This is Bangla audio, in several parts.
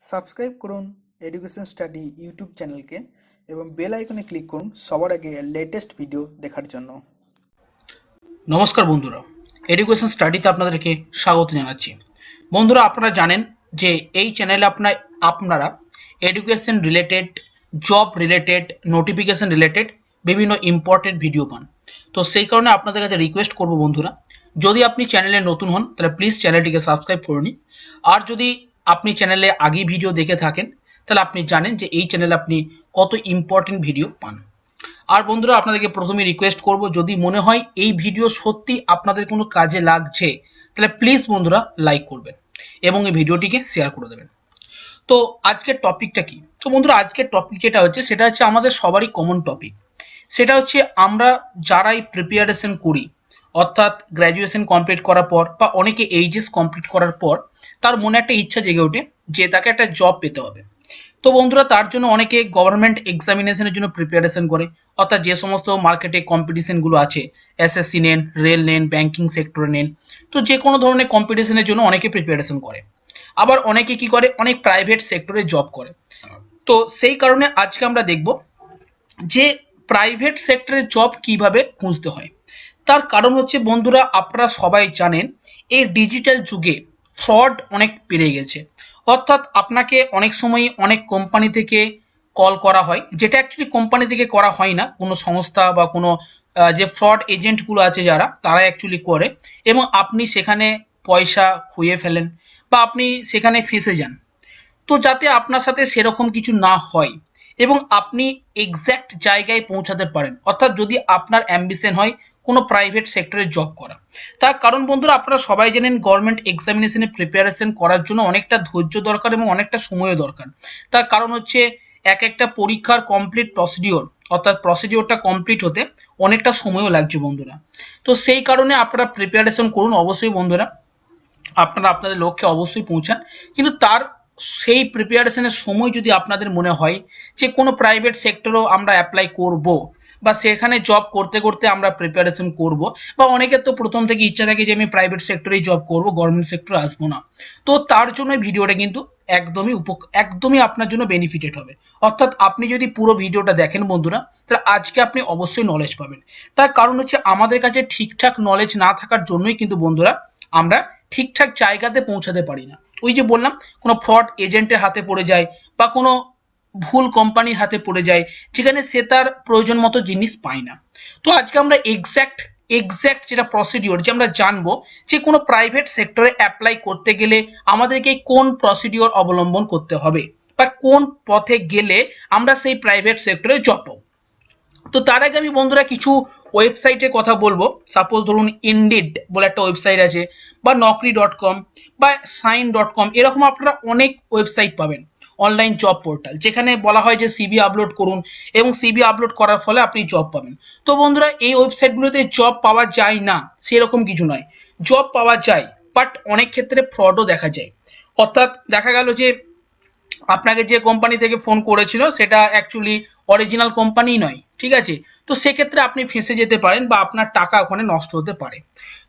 সাবস্ক্রাইব করুন এডুকেশন স্টাডি ইউটিউব চ্যানেলকে এবং বেল আইকনে ক্লিক করুন সবার আগে লেটেস্ট ভিডিও দেখার জন্য। নমস্কার বন্ধুরা, এডুকেশন স্টাডিতে আপনাদেরকে স্বাগত জানাচ্ছি। বন্ধুরা, আপনারা জানেন যে এই চ্যানেলে আপনার, আপনারা education related job related notification related বিভিন্ন ইম্পর্টেন্ট ভিডিও পান। তো সেই কারণে আপনাদের কাছে রিকোয়েস্ট করব বন্ধুরা, যদি আপনি চ্যানেলে নতুন হন, তাহলে প্লিজ চ্যানেলটিকে সাবস্ক্রাইব করে নিন। আর যদি আপনি চ্যানেলে আগেই ভিডিও দেখে থাকেন, তাহলে আপনি জানেন যে এই চ্যানেলে আপনি কত ইম্পর্টেন্ট ভিডিও পান। আর বন্ধুরা, আপনাদেরকে প্রথমে রিকোয়েস্ট করব, যদি মনে হয় এই ভিডিও সত্যি আপনাদের কোনো কাজে লাগছে, তাহলে প্লিজ বন্ধুরা লাইক করবেন এবং এই ভিডিওটিকে শেয়ার করে দেবেন। তো আজকের টপিকটা কি? তো বন্ধুরা, আজকের টপিক যেটা হচ্ছে, সেটা হচ্ছে আমাদের সবারই কমন টপিক সেটা হচ্ছে আমরা যারাই প্রিপারেশন করি অর্থাৎ গ্র্যাজুয়েশন কমপ্লিট করার পর বা অনেকে এইচএস কমপ্লিট করার পর তার মনে একটা ইচ্ছা জেগে ওঠে যে তাকে একটা জব পেতে হবে। তো বন্ধুরা, তার জন্য অনেকে গভর্নমেন্ট এক্সামিনেশনের জন্য প্রিপারেশন করে। অর্থাৎ যে সমস্ত মার্কেটে কম্পিটিশনগুলো আছে এসএসসি নেন রেল নেন ব্যাংকিং সেক্টরে নেন, তো যে কোনো ধরনের কম্পিটিশনের জন্য অনেকে প্রিপারেশন করে। আবার অনেকে কি করে? অনেক প্রাইভেট সেক্টরে জব করে। তো সেই কারণে আজকে আমরা দেখব যে প্রাইভেট সেক্টরে জব কীভাবে খুঁজতে হয়। তার কারণ হচ্ছে, বন্ধুরা, আপনারা সবাই জানেন, এই ডিজিটাল যুগে ফ্রড অনেক বেড়ে গেছে। অর্থাৎ আপনাকে অনেক সময় অনেক কোম্পানি থেকে কল করা হয়, যেটা অ্যাকচুয়ালি কোম্পানি থেকে করা হয় না, কোনো সংস্থা বা কোনো যে ফ্রড এজেন্টগুলো আছে যারা, তারা অ্যাকচুয়ালি করে এবং আপনি সেখানে পয়সা খুইয়ে ফেলেন বা আপনি সেখানে ফেসে যান। তো যাতে আপনার সাথে সেরকম কিছু না হয় এবং আপনি এক্স্যাক্ট জায়গায় পৌঁছাতে পারেন। অর্থাৎ যদি আপনার অ্যাম্বিশন হয় কোনো প্রাইভেট সেক্টরে জব করা। তার কারণ বন্ধুরা, আপনারা সবাই জানেন গভর্নমেন্ট এক্সামিনেশনে প্রিপারেশন করার জন্য অনেকটা ধৈর্য দরকার এবং অনেকটা সময়ও দরকার। তার কারণ হচ্ছে, এক একটা পরীক্ষার কমপ্লিট প্রসিডিওর অর্থাৎ প্রসিডিওরটা কমপ্লিট হতে অনেকটা সময়ও লাগছে বন্ধুরা। তো সেই কারণে আপনারা প্রিপারেশন করুন অবশ্যই বন্ধুরা। আপনারা আপনাদের লক্ষ্যে অবশ্যই পৌঁছান। কিন্তু তার সেই প্রিপারেশনের সময় যদি আপনাদের মনে হয় যে কোনো প্রাইভেট সেক্টরেও আমরা অ্যাপ্লাই করব বা সেখানে জব করতে করতে আমরা প্রিপারেশন করব বা অনেকের তো প্রথম থেকে ইচ্ছা থাকে যে আমি প্রাইভেট সেক্টরেই জব করব গভর্নমেন্ট সেক্টরে আসব না। তো তার জন্য ভিডিওটা কিন্তু একদমই উপ একদমই আপনার জন্য বেনিফিটেড হবে। অর্থাৎ আপনি যদি পুরো ভিডিওটা দেখেন বন্ধুরা, তাহলে আজকে আপনি অবশ্যই নলেজ পাবেন। তার কারণ হচ্ছে আমাদের কাছে ঠিকঠাক নলেজ না থাকার জন্যই কিন্তু বন্ধুরা আমরা ঠিকঠাক জায়গাতে পৌঁছাতে পারি না। ওই যে বললাম, কোনো ফ্রড এজেন্টের হাতে পড়ে যায় বা কোনো ভুল কোম্পানির হাতে পড়ে যায়, যেখানে সে তার প্রয়োজন মতো জিনিস পায় না। তো আজকে আমরা এক্স্যাক্ট এক্স্যাক্ট যেটা প্রসিডিওর যে আমরা জানব যে কোনো প্রাইভেট সেক্টরে অ্যাপ্লাই করতে গেলে আমাদেরকে কোন প্রসিডিওর অবলম্বন করতে হবে, বা কোন পথে গেলে আমরা সেই প্রাইভেট সেক্টরে জব পাবো। তো তার আগে আমি বন্ধুরা কিছু ওয়েবসাইটের কথা বলব। সাপোজ ধরুন ইনডিড বলে একটা ওয়েবসাইট আছে, বা নকরি ডট কম বা সাইন ডট কম এরকম আপনারা অনেক ওয়েবসাইট পাবেন। অনলাইন জব পোর্টাল যেখানে বলা হয় যে সিবি আপলোড করুন এবং সিবি আপলোড করার ফলে আপনি জব পাবেন। তো বন্ধুরা, এই ওয়েবসাইটগুলোতে জব পাওয়া যায় না, সেরকম কিছু নয়। জব পাওয়া যায় বাট অনেক ক্ষেত্রে ফ্রডও দেখা যায়। অর্থাৎ দেখা গেল যে আপনাকে যে কোম্পানি থেকে ফোন করেছিল, সেটা অ্যাকচুয়ালি অরিজিনাল কোম্পানি নয়। ঠিক আছে? তো সেক্ষেত্রে আপনি ফেঁসে যেতে পারেন বা আপনার টাকা ওখানে নষ্ট হতে পারে।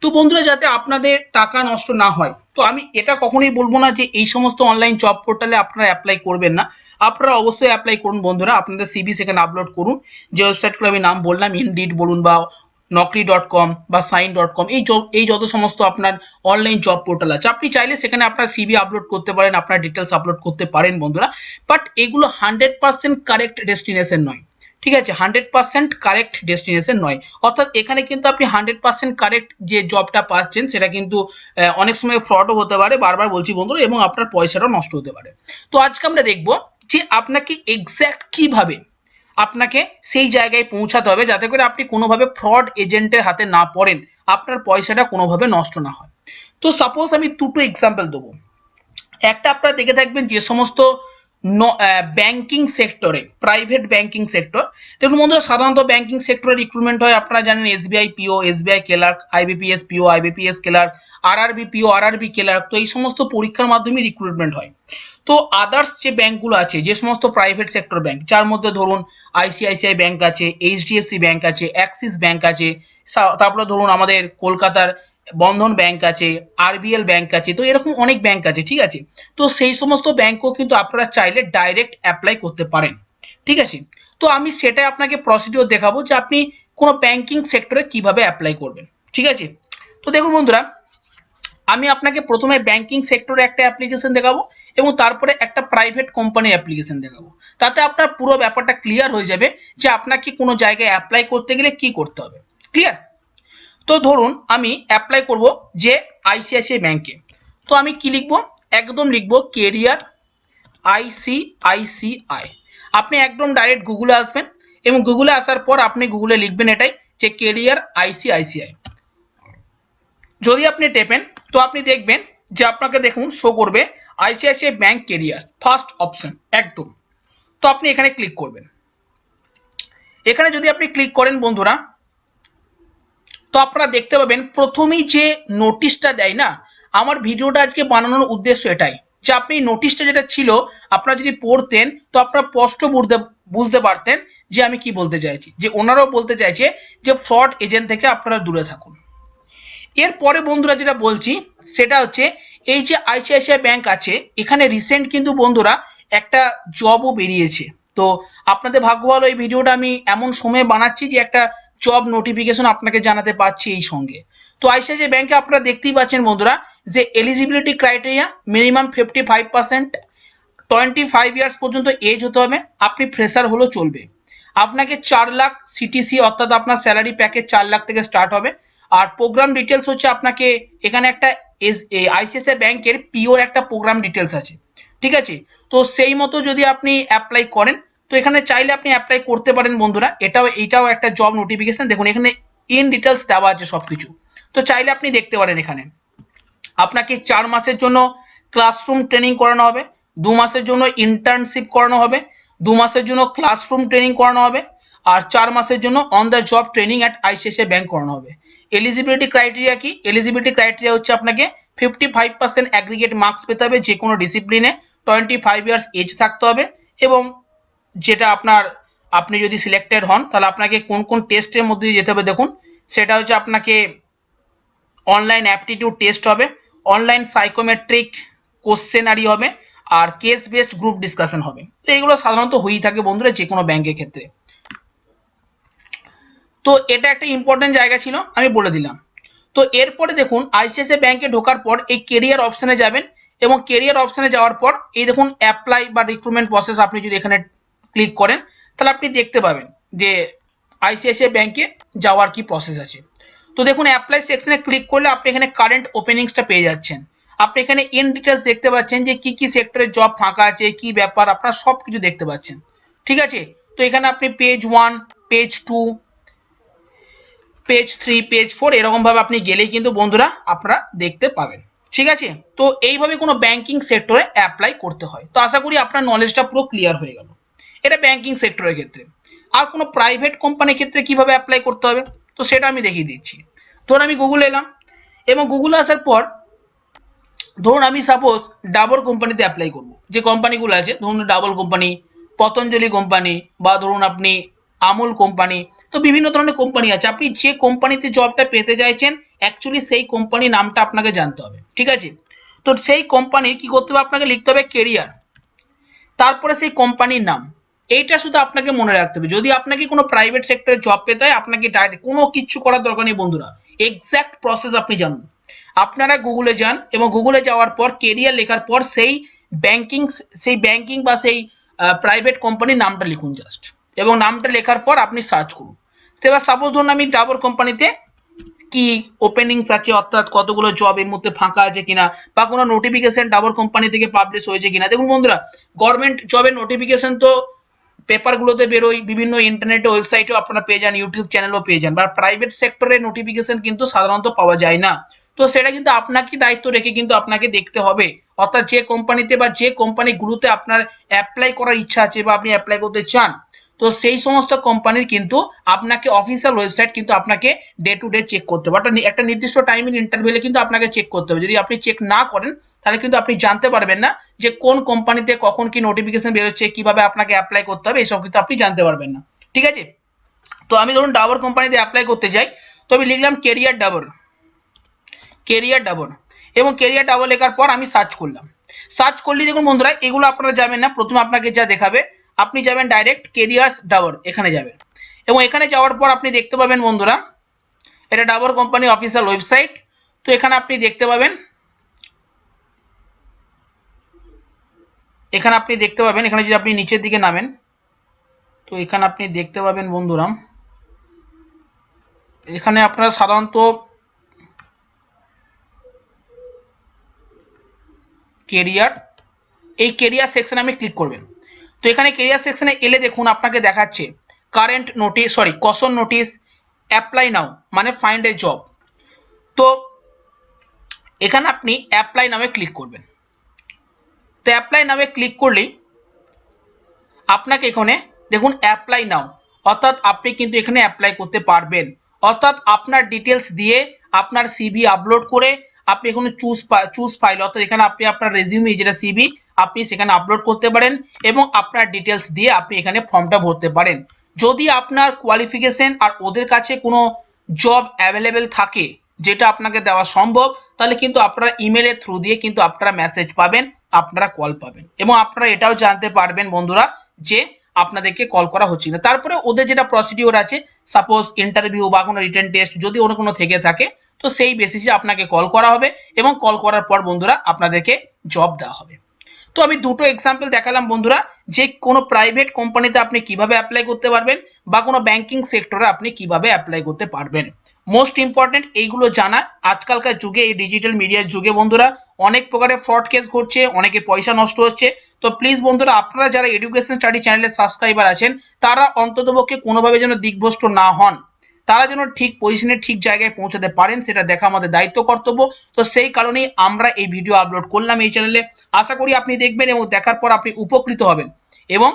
তো বন্ধুরা, যাতে আপনাদের টাকা নষ্ট না হয়, তো আমি এটা কখনোই বলব না যে এই সমস্ত অনলাইন জব পোর্টালে আপনারা অ্যাপ্লাই করবেন না। আপনারা অবশ্যই অ্যাপ্লাই করুন বন্ধুরা, আপনাদের সিবি সেখানে আপলোড করুন। যে ওয়েবসাইটগুলো আমি নাম বললাম ইনডিড বলুন বা নকরি ডট কম বা সাইন ডট কম এই জ- এই যত সমস্ত আপনার অনলাইন জব পোর্টাল আছে। আপনি চাইলে সেখানে আপনার সিবি আপলোড করতে পারেন, আপনার ডিটেলস আপলোড করতে পারেন বন্ধুরা। বাট এগুলো হান্ড্রেড পার্সেন্ট কারেক্ট ডেস্টিনেশন নয়। ঠিক আছে হান্ড্রেড পার্সেন্ট কারেক্ট ডেস্টিনেশন নয়। অর্থাৎ এখানে কিন্তু আপনি হান্ড্রেড পার্সেন্ট কারেক্ট যে জবটা পাচ্ছেন, সেটা কিন্তু অনেক সময় ফ্রডও হতে পারে। বারবার বলছি বন্ধুরা, এবং আপনার পয়সাটাও নষ্ট হতে পারে। তো আজকে আমরা দেখব যে আপনাকে এক্স্যাক্ট কীভাবে আপনাকে সেই জায়গায় পৌঁছাতে হবে, যাতে করে আপনি কোনোভাবে ফ্রড এজেন্টের হাতে না পড়েন, আপনার পয়সাটা কোনোভাবে নষ্ট না হয়। তো সাপোজ আমি দুটো এক্সাম্পল দেবো। একটা আপনারা দেখে থাকবেন যে সমস্ত ব্যাংকিং সেক্টরে প্রাইভেট ব্যাংকিং সেক্টর দেখুন বন্ধুরা, সাধারণত ব্যাংকিং সেক্টরে রিক্রুটমেন্ট হয়, আপনারা জানেন SBI PO SBI clerk IBPS PO IBPS clerk RRB PO RRB clerk তো এই সমস্ত পরীক্ষার মাধ্যমে রিক্রুটমেন্ট হয়। তো আদার্স যে ব্যাংকগুলো আছে, যে সমস্ত প্রাইভেট সেক্টর ব্যাংক যার মধ্যে ধরুন আইসিআইসিআই ব্যাংক আছে এইচডিএফসি ব্যাংক আছে অ্যাক্সিস ব্যাংক আছে তারপরে ধরুন আমাদের কলকাতার বন্ধন ব্যাংক আছে আরবিএল ব্যাংক আছে, তো এরকম অনেক ব্যাংক আছে, ঠিক আছে? তো সেই সমস্ত ব্যাংকও কিন্তু আপনারা চাইলে ডাইরেক্ট অ্যাপ্লাই করতে পারেন, ঠিক আছে? তো আমি সেটাই আপনাকে প্রসিডিওর দেখাবো যে আপনি কোনো ব্যাংকিং সেক্টরে কীভাবে অ্যাপ্লাই করবেন, ঠিক আছে? তো দেখুন বন্ধুরা, আমি আপনাকে প্রথমে ব্যাংকিং সেক্টরে একটা অ্যাপ্লিকেশন দেখাবো এবং তারপরে একটা প্রাইভেট কোম্পানির অ্যাপ্লিকেশন দেখাবো। তাতে আপনার পুরো ব্যাপারটা ক্লিয়ার হয়ে যাবে যে আপনাকে কোনো জায়গায় অ্যাপ্লাই করতে গেলে কি করতে হবে ক্লিয়ার তো ধরুন আমি অ্যাপ্লাই করব যে আইসিআইসিআই ব্যাংকে তো আমি কি লিখব? একদম লিখব কেরিয়ার আইসিআইসিআই আপনি একদম ডাইরেক্ট গুগলে আসবেন এবং গুগলে আসার পর আপনি গুগলে লিখবেন এটাই যে কেরিয়ার আইসিআইসিআই যদি আপনি টেপেন, তো আপনি দেখবেন যে আপনাকে দেখুন শো করবে ICICI bank career first option একদম। তো আপনি এখানে ক্লিক করবেন। এখানে যদি আপনি ক্লিক করেন বন্ধুরা তো আপনারা দেখতে পাবেন, প্রথমেই যে নোটিশটা দেয় না, আমার ভিডিওটা আজকে বানানোর উদ্দেশ্য এটাই যে আপনি নোটিশটা যেটা ছিল, আপনারা যদি পড়তেন, তো আপনারা স্পষ্ট বুঝতে বুঝতে পারতেন যে আমি কি বলতে চাইছি। যে ওনারাও বলতে চাইছে যে ফ্রড এজেন্ট থেকে আপনারা দূরে থাকুন। এরপরে বন্ধুরা যেটা বলছি, সেটা হচ্ছে এই যে আইসিআইসিআই ব্যাংক আছে, এখানে রিসেন্ট কিন্তু বন্ধুরা একটা জবও বেরিয়েছে। তো আপনাদের ভাগ্য ভালো, এই ভিডিওটা আমি এমন সময়ে বানাচ্ছি যে একটা জব নোটিফিকেশন আপনাকে জানাতে পারছি এই সঙ্গে। তো আইসিআইসিআই ব্যাংকে আপনারা দেখতেই পাচ্ছেন বন্ধুরা যে eligibility criteria minimum fifty five percent twenty five years পর্যন্ত এজ হতে হবে, আপনি ফ্রেশার হলেও চলবে। আপনাকে চার লাখ সিটিসি অর্থাৎ আপনার স্যালারি প্যাকেজ চার লাখ থেকে স্টার্ট হবে। আর প্রোগ্রাম ডিটেলস হচ্ছে আপনাকে এখানে একটা আইসিআইসিআই ব্যাংকের পিওর একটা প্রোগ্রাম ডিটেলস আছে। ঠিক আছে? তো সেই মতো যদি আপনি অ্যাপ্লাই করেন তো এখানে চাইলে আপনি অ্যাপ্লাই করতে পারেন বন্ধুরা। এটাও এটাও একটা জব নোটিফিকেশন দেখুন, এখানে ইন ডিটেলস দেওয়া আছে সব কিছু তো চাইলে আপনি দেখতে পারেন এখানে। আপনাকে চার মাসের জন্য ক্লাসরুম ট্রেনিং করানো হবে, দু মাসের জন্য ইন্টার্নশিপ করানো হবে, দু মাসের জন্য ক্লাসরুম ট্রেনিং করানো হবে, আর চার মাসের জন্য on the job training at ICICI bank করানো হবে। এলিজিবিলিটি ক্রাইটেরিয়া কি? এলিজিবিলিটি ক্রাইটেরিয়া হচ্ছে আপনাকে fifty five percent aggregate marks পেতে হবে যে কোনো ডিসিপ্লিনে টোয়েন্টি ফাইভ ইয়ার্স এজ থাকতে হবে এবং যেটা আপনার, আপনি যদি সিলেক্টেড হন, তাহলে আপনাকে কোন কোন টেস্টের মধ্যে যেতে হবে দেখুন। সেটা হচ্ছে আপনাকে অনলাইন অ্যাপটিটিউড টেস্ট হবে অনলাইন সাইকোমেট্রিক কোশ্চেনারি হবে, আর কেস বেসড গ্রুপ ডিসকাশন হবে। তো এগুলো সাধারণত হয়েই থাকে বন্ধুরা যে কোনো ব্যাংকের ক্ষেত্রে। তো এটা একটা ইম্পর্টেন্ট জায়গা ছিল, আমি বলে দিলাম। তো এরপরে দেখুন আইসিআইসিআই ব্যাংকে ঢোকার পর এই কেরিয়ার অপশনে যাবেন এবং কেরিয়ার অপশনে যাওয়ার পর এই দেখুন অ্যাপ্লাই বা রিক্রুটমেন্ট প্রসেস আপনি যদি এখানে ক্লিক করেন, তাহলে আপনি দেখতে পাবেন যে আইসিআইসিআই ব্যাংকে যাওয়ার কি প্রসেস আছে। তো দেখুন অ্যাপ্লাই সেকশনে ক্লিক করলে আপনি এখানে কারেন্ট ওপেনিংসটা পেয়ে যাচ্ছেন। আপনি এখানে ইন ডিটেলস দেখতে পাচ্ছেন যে কি কি সেক্টরে জব ফাঁকা আছে, কি ব্যাপার, আপনারা সব কিছু দেখতে পাচ্ছেন। ঠিক আছে? তো এখানে আপনি page one page two page three page four এরকমভাবে আপনি গেলেই কিন্তু বন্ধুরা আপনারা দেখতে পাবেন। ঠিক আছে? তো এইভাবে কোনো ব্যাংকিং সেক্টরে অ্যাপ্লাই করতে হয়। তো আশা করি আপনার নলেজটা পুরো ক্লিয়ার হয়ে গেল। এটা ব্যাংকিং সেক্টরের ক্ষেত্রে। আর কোনো প্রাইভেট কোম্পানির ক্ষেত্রে কীভাবে অ্যাপ্লাই করতে হবে? তো সেটা আমি দেখিয়ে দিচ্ছি। ধরুন আমি গুগলে এলাম, এবং গুগল আসার পর ধরুন আমি সাপোজ ডাবর কোম্পানিতে অ্যাপ্লাই করব। যে কোম্পানিগুলো আছে, ধরুন ডাবল কোম্পানি পতঞ্জলি কোম্পানি বা ধরুন আপনি আমুল কোম্পানি তো বিভিন্ন ধরনের কোম্পানি আছে। আপনি যে কোম্পানিতে জবটা পেতে চাইছেন অ্যাকচুয়ালি সেই কোম্পানি নামটা আপনাকে জানতে হবে। ঠিক আছে? তো সেই কোম্পানির কি করতে হবে? আপনাকে লিখতে হবে কেরিয়ার তারপরে সেই কোম্পানির নাম। এইটা শুধু আপনাকে মনে রাখতে হবে। যদি আপনাকে কোনো প্রাইভেট সেক্টরে জব পেতে হয়, আপনাকে ডাইরেক্ট কোনো কিচ্ছু করার দরকার নেই বন্ধুরা। এক্স্যাক্ট প্রসেস আপনি জানুন। আপনারা গুগলে যান এবং গুগলে যাওয়ার পর কেরিয়ার লেখার পর সেই ব্যাংকিং সেই ব্যাংকিং বা সেই প্রাইভেট কোম্পানির নামটা লিখুন জাস্ট এবং নামটা লেখার পর আপনি সার্চ করুন। তো এবার সাপোজ ধরুন আমি ডাবর কোম্পানিতে কি ওপেনিংস আছে, অর্থাৎ কতগুলো জব এর মধ্যে ফাঁকা আছে কিনা, বা কোনো নোটিফিকেশন ডাবর কোম্পানি থেকে পাবলিশ হয়েছে কিনা। দেখুন বন্ধুরা গভর্নমেন্ট জবের নোটিফিকেশন তো পেপারগুলোতে বেরোয়, বিভিন্ন ইন্টারনেটে ওয়েবসাইটেও আপনারা পেয়ে যান ইউটিউব চ্যানেলও পেয়ে যান। বা প্রাইভেট সেক্টরের নোটিফিকেশন কিন্তু সাধারণত পাওয়া যায় না। তো সেটা কিন্তু আপনাকে দায়িত্ব রেখে কিন্তু আপনাকে দেখতে হবে। অর্থাৎ যে কোম্পানিতে বা যে কোম্পানিগুলোতে আপনার অ্যাপ্লাই করার ইচ্ছা আছে বা আপনি অ্যাপ্লাই করতে চান তো সেই সমস্ত কোম্পানির কিন্তু আপনাকে অফিসিয়াল ওয়েবসাইট কিন্তু আপনাকে ডে টু ডে চেক করতে হবে। একটা নির্দিষ্ট টাইমের ইন্টারভিউলে কিন্তু আপনাকে চেক করতে হবে। যদি আপনি চেক না করেন, তাহলে কিন্তু আপনি জানতে পারবেন না যে কোন কোম্পানিতে কখন কি নোটিফিকেশন বেরোচ্ছে, কীভাবে আপনাকে অ্যাপ্লাই করতে হবে এইসব কিন্তু আপনি জানতে পারবেন না। ঠিক আছে? তো আমি ধরুন ডাবর কোম্পানিতে অ্যাপ্লাই করতে যাই, তো আমি লিখলাম কেরিয়ার ডাবর কেরিয়ার ডাবর এবং কেরিয়ার ডাবর লেখার পর আমি সার্চ করলাম। সার্চ করলে দেখুন বন্ধুরা, এগুলো আপনারা যাবেন না। প্রথমে আপনাকে যা দেখাবে আপনি যাবেন ডাইরেক্ট কেরিয়ার্স ডাবর এখানে যাবেন। এবং এখানে যাওয়ার পর আপনি দেখতে পাবেন বন্ধুরা, এটা ডাবর কোম্পানি অফিসিয়াল ওয়েবসাইট তো এখানে আপনি দেখতে পাবেন, এখানে আপনি দেখতে পাবেন, এখানে যদি আপনি নিচের দিকে নামেন, তো এখানে আপনি দেখতে পাবেন বন্ধুরা, এখানে আপনারা সাধারণত কেরিয়ার এই কেরিয়ার সেকশনে আপনি ক্লিক করবেন। তো এখানে কেরিয়ার সেকশনে এলে দেখুন আপনাকে দেখাচ্ছে current notice sorry caution notice apply now মানে ফাইন্ড এ জব তো এখানে আপনি অ্যাপ্লাই নামে ক্লিক করবেন। তো অ্যাপ্লাই নামে ক্লিক করলেই আপনাকে এখানে দেখুন অ্যাপ্লাই নাও অর্থাৎ আপনি কিন্তু এখানে অ্যাপ্লাই করতে পারবেন। অর্থাৎ আপনার ডিটেলস দিয়ে আপনার সিভি আপলোড করে আপনি এখানে চুজ চুজ ফাইল অর্থাৎ এখানে আপনি আপনার রেজিউমি যেটা সিভি আপনি সেখানে আপলোড করতে পারেন এবং আপনার ডিটেলস দিয়ে আপনি এখানে ফর্মটা ভরতে পারেন। যদি আপনার কোয়ালিফিকেশন আর ওদের কাছে কোনো জব অ্যাভেলেবেল থাকে, যেটা আপনাকে দেওয়া সম্ভব, তাহলে কিন্তু আপনারা ইমেলের থ্রু দিয়ে কিন্তু আপনারা মেসেজ পাবেন, আপনারা কল পাবেন। এবং আপনারা এটাও জানতে পারবেন বন্ধুরা যে আপনাদেরকে কল করা হচ্ছে না তারপরে ওদের যেটা প্রসিডিওর আছে সাপোজ ইন্টারভিউ বা কোনো রিটেন টেস্ট যদি ওর কোনো থেকে থাকে, তো সেই বেসিসে আপনাকে কল করা হবে এবং কল করার পর বন্ধুরা আপনাদেরকে জব দেওয়া হবে। তো আমি দুটো এক্সাম্পল দেখালাম বন্ধুরা, যে কোনো প্রাইভেট কোম্পানিতে আপনি কীভাবে অ্যাপ্লাই করতে পারবেন বা কোনো ব্যাংকিং সেক্টরে আপনি কীভাবে অ্যাপ্লাই করতে পারবেন। মোস্ট ইম্পর্টেন্ট এইগুলো জানা। আজকালকার যুগে, এই ডিজিটাল মিডিয়ার যুগে বন্ধুরা, অনেক প্রকারের ফ্রড কেস ঘটছে, অনেকের পয়সা নষ্ট হচ্ছে। তো প্লিজ বন্ধুরা, আপনারা যারা এডুকেশন স্টাডি চ্যানেলের সাবস্ক্রাইবার আছেন, তারা অন্ততপক্ষে কোনোভাবে যেন দিকভ্রষ্ট না হন। তারা যেন ঠিক পজিশনে ঠিক জায়গায় পৌঁছাতে পারেন, সেটা দেখা আমাদের দায়িত্ব, কর্তব্য। তো সেই কারণেই আমরা এই ভিডিও আপলোড করলাম এই চ্যানেলে আশা করি আপনি দেখবেন এবং দেখার পর আপনি উপকৃত হবেন। এবং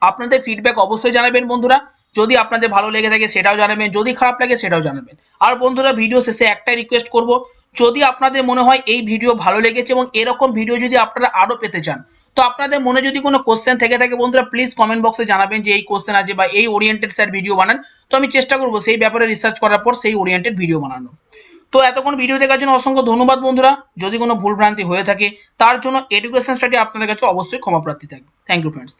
আপনাদের ফিডব্যাক অবশ্যই জানাবেন বন্ধুরা। যদি আপনাদের ভালো লেগে থাকে সেটাও জানাবেন, যদি খারাপ লাগে সেটাও জানাবেন। আর বন্ধুরা ভিডিও শেষে একটাই রিকোয়েস্ট করব। যদি আপনাদের মনে হয় এই ভিডিও ভালো লেগেছে এবং এরকম ভিডিও যদি আপনারা আরও পেতে চান তো আপনাদের মনে যদি কোনো কোশ্চেন থেকে থাকে, বন্ধুরা প্লিজ কমেন্ট বক্সে জানাবেন যে এই কোশ্চেন আছে বা এই ওরিয়েন্টেড স্যার ভিডিও বানান। তো আমি চেষ্টা করব সেই ব্যাপারে রিসার্চ করার পর সেই ওরিয়েন্টেড ভিডিও বানানো। তো এতক্ষণ ভিডিও দেখার জন্য অসংখ্য ধন্যবাদ, বন্ধুরা। যদি কোনো ভুলভ্রান্তি হয়ে থাকে, তার জন্য এডুকেশন স্টাডি আপনাদের কাছে অবশ্যই ক্ষমাপ্রার্থী থাকবে। Thank you friends